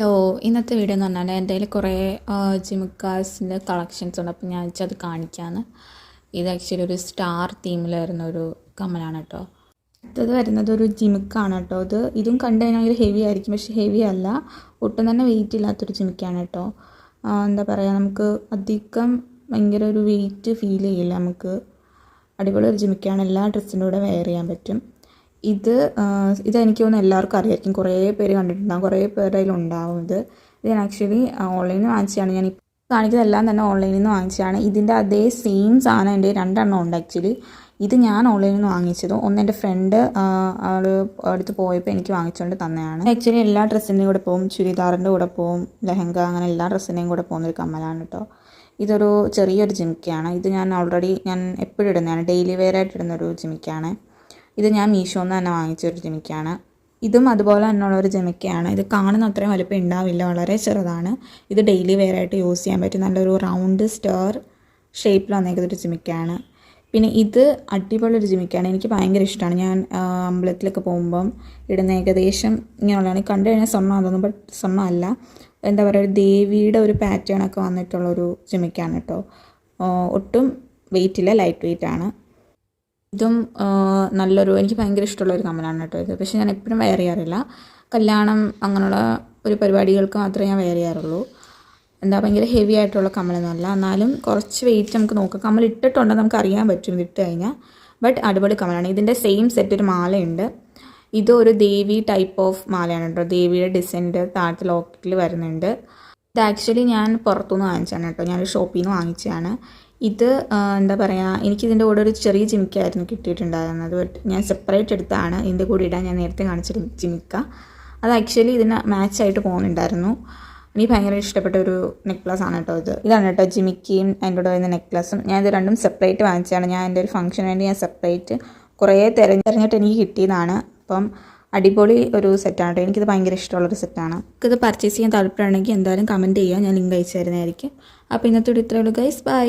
Hello ഇന്നത്തെ video എന്ന് പറഞ്ഞാൽ എന്റെ കയ്യിൽ കുറേ ജിമിക്കാസിന്റെ കളക്ഷൻസ് ഉണ്ട്. അപ്പോൾ ഞാൻ വെച്ചത് കാണിക്കാമെന്ന് ഇത് ആക്ച്വലി ഒരു സ്റ്റാർ തീമിൽ വരുന്ന ഒരു കമ്മലാണ് കേട്ടോ അടുത്തത് വരുന്നത് ഒരു ജിമിക്കാണ് കേട്ടോ ഇത് ഇതും കണ്ടു കഴിഞ്ഞാൽ ഹെവി ആയിരിക്കും. പക്ഷേ ഹെവി അല്ല. ഒട്ടും തന്നെ വെയിറ്റ് ഇല്ലാത്തൊരു ജിമിക്കാണ് കേട്ടോ എന്താ പറയുക നമുക്ക് അധികം ഭയങ്കര ഒരു വെയിറ്റ് ഫീൽ ചെയ്യില്ല. നമുക്ക് അടിപൊളി ഒരു ജിമിക്കാണ് എല്ലാ ഡ്രസ്സിന്റെ കൂടെ വെയർ ചെയ്യാൻ പറ്റും. ഇത് ഇതെനിക്ക് തോന്നുന്നു എല്ലാവർക്കും അറിയായിരിക്കും. കുറേ പേര് കണ്ടിട്ടുണ്ടാകും കുറേ പേരുടെ ഉണ്ടാവും ഇത്. ഇത് ഞാൻ ആക്ച്വലി ഓൺലൈനിൽ നിന്ന് വാങ്ങിച്ചതാണ്. ഞാൻ കാണിക്കുന്നതെല്ലാം തന്നെ ഓൺലൈനിൽ നിന്ന് വാങ്ങിച്ചതാണ്. ഇതിന്റെ അതേ സെയിം സാധനം എന്റെ രണ്ടെണ്ണം ഉണ്ട് ആക്ച്വലി. ഇത് ഞാൻ ഓൺലൈനിൽ നിന്ന് വാങ്ങിച്ചത്. ഒന്ന് എന്റെ ഫ്രണ്ട് ആൾ അടുത്ത് പോയപ്പോൾ എനിക്ക് വാങ്ങിച്ചുകൊണ്ട് തന്നെയാണ് ആക്ച്വലി എല്ലാ ഡ്രസ്സിന്റെയും കൂടെ പോകും. ചുരിദാറിന്റെ കൂടെ പോകും. ലെഹങ്ക അങ്ങനെ എല്ലാ ഡ്രസ്സിന്റെയും കൂടെ പോകുന്നൊരു കമ്മലാണ് കേട്ടോ. ഇതൊരു ചെറിയൊരു ജിമിക്കയാണ് ഇത് ഞാൻ ഓൾറെഡി ഞാൻ എപ്പോഴും ഇടുന്നതാണ്. ഡെയിലി വെയർ ആയിട്ട് ഇടുന്നൊരു ജിമിക്കാണ്. ഇത് ഞാൻ മീഷോന്ന് തന്നെ വാങ്ങിച്ച ഒരു ജിമിക്കാണ് ഇതും അതുപോലെ തന്നെയുള്ള ഒരു ജിമിക്കയാണ്. ഇത് കാണുന്ന അത്രയും വലുപ്പം ഉണ്ടാവില്ല വളരെ ചെറുതാണ്. ഇത് ഡെയിലി വെയർ ആയിട്ട് യൂസ് ചെയ്യാൻ പറ്റും നല്ലൊരു റൗണ്ട് സ്റ്റർ ഷേപ്പിൽ വന്നേക്കുന്ന ഒരു പിന്നെ ഇത് അടിപൊളി ഒരു ജിമിക്കാണ് എനിക്ക് ഭയങ്കര ഇഷ്ടമാണ് ഞാൻ അമ്പലത്തിലൊക്കെ പോകുമ്പം ഇടുന്ന ഏകദേശം ഇങ്ങനെയുള്ളതാണ്. കണ്ടു കഴിഞ്ഞാൽ സ്വർണം തോന്നുന്നു ബട്ട് സ്വർണം അല്ല. എന്താ പറയുക ഒരു ദേവിയുടെ ഒരു പാറ്റേൺ ഒക്കെ വന്നിട്ടുള്ളൊരു ജിമിക്കാണ് കേട്ടോ. ഒട്ടും വെയിറ്റില്ല ലൈറ്റ് വെയിറ്റ് ആണ്. ഇതും നല്ലൊരു എനിക്ക് ഭയങ്കര ഇഷ്ടമുള്ള ഒരു കമ്മലാണ് കേട്ടോ ഇത്. പക്ഷേ ഞാൻ എപ്പോഴും വെയർ ചെയ്യാറില്ല. കല്യാണം അങ്ങനെയുള്ള ഒരു പരിപാടികൾക്ക് മാത്രമേ ഞാൻ വെയർ ചെയ്യാറുള്ളൂ. എന്താ ഭയങ്കര ഹെവി ആയിട്ടുള്ള കമ്മലൊന്നുമല്ല. എന്നാലും കുറച്ച് വെയിറ്റ് നമുക്ക് നോക്കാം. കമ്മൽ ഇട്ടിട്ടുണ്ടെന്ന് നമുക്ക് അറിയാൻ പറ്റും ഇട്ട് കഴിഞ്ഞാൽ. ബട്ട് അടിപൊളി കമ്മലാണ്. ഇതിന്റെ സെയിം സെറ്റ് ഒരു മാലയുണ്ട്. ഇത് ഒരു ദേവി ടൈപ്പ് ഓഫ് മാലയാണ് കേട്ടോ. ദേവിയുടെ ഡിസൈന്റെ താഴത്തെ ലോക്കറ്റിൽ വരുന്നുണ്ട്. ഇത് ആക്ച്വലി ഞാൻ പുറത്തുനിന്ന് വാങ്ങിച്ചാണ് കേട്ടോ. ഞാനൊരു ഷോപ്പിൽ നിന്ന് വാങ്ങിച്ചതാണ്. ഇത് എന്താ പറയുക എനിക്കിതിന്റെ കൂടെ ഒരു ചെറിയ ജിമിക്കായിരുന്നു കിട്ടിയിട്ടുണ്ടായിരുന്നത്. ബട്ട് ഞാൻ സെപ്പറേറ്റ് എടുത്താണ്. ഇതിന്റെ കൂടെ ഇടാൻ ഞാൻ നേരത്തെ കാണിച്ച ജിമിക്ക. അത് ആക്ച്വലി ഇതിന് മാച്ചായിട്ട് പോകുന്നുണ്ടായിരുന്നു. എനിക്ക് ഭയങ്കര ഇഷ്ടപ്പെട്ട ഒരു നെക്ലസ് ആണ് കേട്ടോ ഇത്. ഇതാണ് കേട്ടോ ജിമിക്കിയും അതിന്റെ കൂടെ വരുന്ന നെക്ലസും ഞാൻ ഇത് രണ്ടും സെപ്പറേറ്റ് വാങ്ങിച്ചതാണ്. ഞാൻ എന്റെ ഒരു ഫംഗ്ഷന് വേണ്ടി ഞാൻ സെപ്പറേറ്റ് കുറേ തിരഞ്ഞെറിഞ്ഞിട്ട് എനിക്ക് കിട്ടിയതാണ്. അപ്പം അടിപൊളി ഒരു സെറ്റാണ് കേട്ടോ. എനിക്കിത് ഭയങ്കര ഇഷ്ടമുള്ളൊരു സെറ്റാണ് ഇത് പർച്ചേസ് ചെയ്യാൻ താല്പര്യമുണ്ടെങ്കിൽ എന്തായാലും കമന്റ് ചെയ്യുക ഞാൻ ലിങ്ക് അയച്ചു തരുന്നതായിരിക്കും അപ്പോൾ ഇന്നത്തെ ഇത്രയുള്ളൂ ഗൈസ് ബൈ